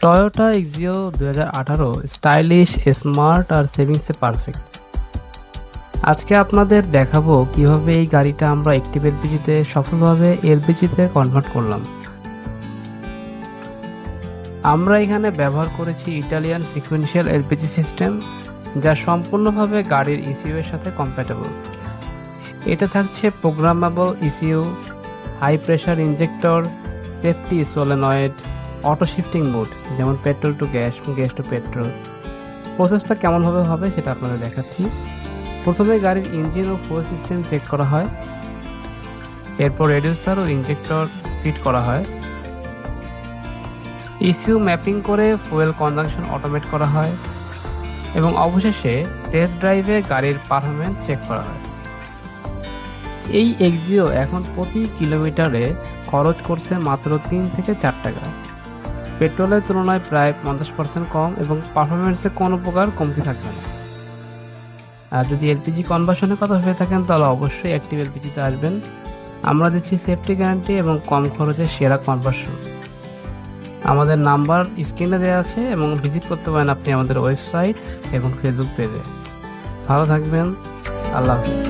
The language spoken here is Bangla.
টয়োটা এক্সিও দু হাজার আঠারো স্টাইলিশ স্মার্ট আর সেভিংসে পারফেক্ট আজকে আপনাদের দেখাবো কীভাবে এই গাড়িটা আমরা একটিভ এলপিজিতে সফলভাবে এলপিজিতে কনভার্ট করলাম। আমরা এখানে ব্যবহার করেছি ইটালিয়ান সিকুয়েন্সিয়াল এলপিজি সিস্টেম যা সম্পূর্ণভাবে গাড়ির ইসিউ এর সাথে কম্প্যাটেবল এতে থাকছে programmable ECU high pressure injector safety solenoid auto shifting mode, যেমন petrol to gas gas to petrol. প্রসেসটা কেমনভাবে হবে সেটা আপনাদের দেখাচ্ছি। প্রথমে গাড়ির ইঞ্জিন ও ফুয়েল সিস্টেম চেক করা হয়। এরপর রেডিউসার ও ইনজেক্টর ফিট করা হয়। ইসিউ ম্যাপিং করে ফুয়েল কনজাংশন অটোমেট করা হয় এবং অবশেষে টেস্ট ড্রাইভে গাড়ির পারফরমেন্স চেক করা হয়। এই এক্সিও এখন প্রতি কিলোমিটারে খরচ করছে মাত্র তিন থেকে চার টাকা পেট্রোলের তুলনায় প্রায় পঞ্চাশ পার্সেন্ট কম এবং পারফরমেন্সে কোনো প্রকার কমতি থাকবে না। আর যদি এলপিজি কনভার্সনের কথা ভেবে থাকেন, তাহলে অবশ্যই অ্যাক্টিভ এলপিজিতে আসবেন। আমরা দিচ্ছি সেফটি গ্যারান্টি এবং কম খরচে সেরা কনভার্সন আমাদের নাম্বার স্ক্রিনে দেওয়া আছে এবং ভিজিট করতে পারেন আপনি আমাদের ওয়েবসাইট এবং ফেসবুক পেজে ভালো থাকবেন। আল্লাহ হাফিজ।